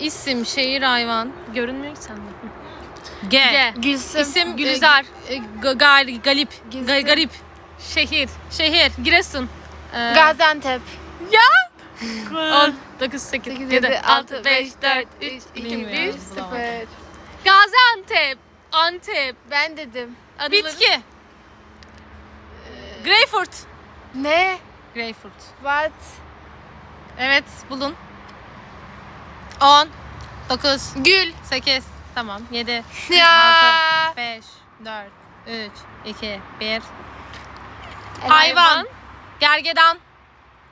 İsim, şehir, hayvan. Görünmüyor ki sende. G. G. Gülsüm. İsim Gülizar. e, e, Ga- Gal- Galip. Gülsüm. Ga- Garip. Şehir. Şehir. Giresun. Ee, Gaziantep. 10, 9, 8, 8, 7, 7, 6, 6, 5, 5, 4, 4, 3, 3, 2, 1. 2, 1, Bilmiyorum, 0. bulamadım. Gaziantep. Antep. Ben dedim. Adaları- Bitki. Greyfurt. Ne? Greyfurt. What? Evet bulun. 10 9 Gül. 8 Tamam 7 Ya. 5 4 3 2 1 Hayvan. Gergedan.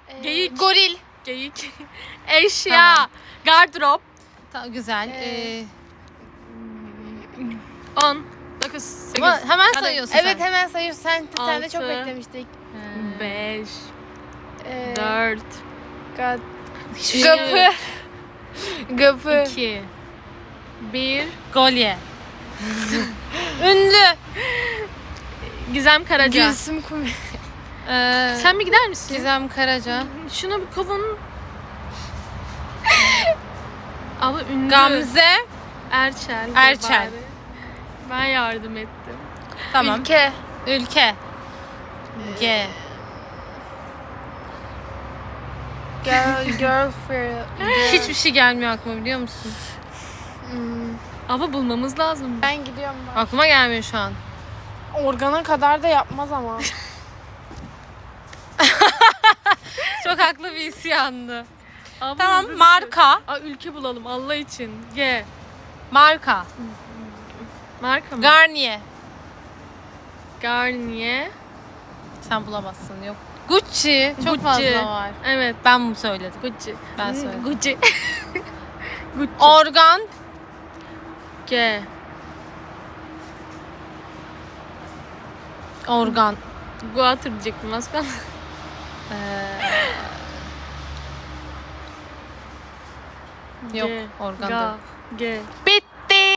Ee, Geyik. Goril. Geyik. Eşya. Tamam. Gardırop. Ta- güzel. Ee, Ee, 10, 9, 8. ama hemen sayıyorsun Evet sen. hemen sayıyorsun. Sen, sen de çok Altı. beklemiştik. Ee, 5, Ee, 4, God. Gapı. 2, 1. Golye. Ünlü. Gizem Karaca. Gülsüm Kum. Ee, Sen mi gider misin? Gizem Karaca. Şuna bir kafanın... Ama ünlü. Gamze. Erçel. Erçel. bari. Ben yardım ettim. Tamam. Ülke. Ülke. G. Girl, girlfriend. Hiçbir şey gelmiyor aklıma biliyor musun? Hmm, Ama bulmamız lazım. Ben gidiyorum bak. Aklıma gelmiyor şu an. Organa kadar da yapmaz ama. Çok haklı bir isyandı. Abla Tamam hızlı marka. Aa, ülke bulalım Allah için. G. Marka. Marka mı? Garnier. Garnier. Sen bulamazsın yok. Gucci. Çok Gucci. fazla var. Evet. Ben bunu söyledim. Gucci. Ben Hmm, söyledim. Gucci. Gucci. Organ. G. Organ. Guatr diyecektim az kaldı. Ee, yok organ Ga. da. G.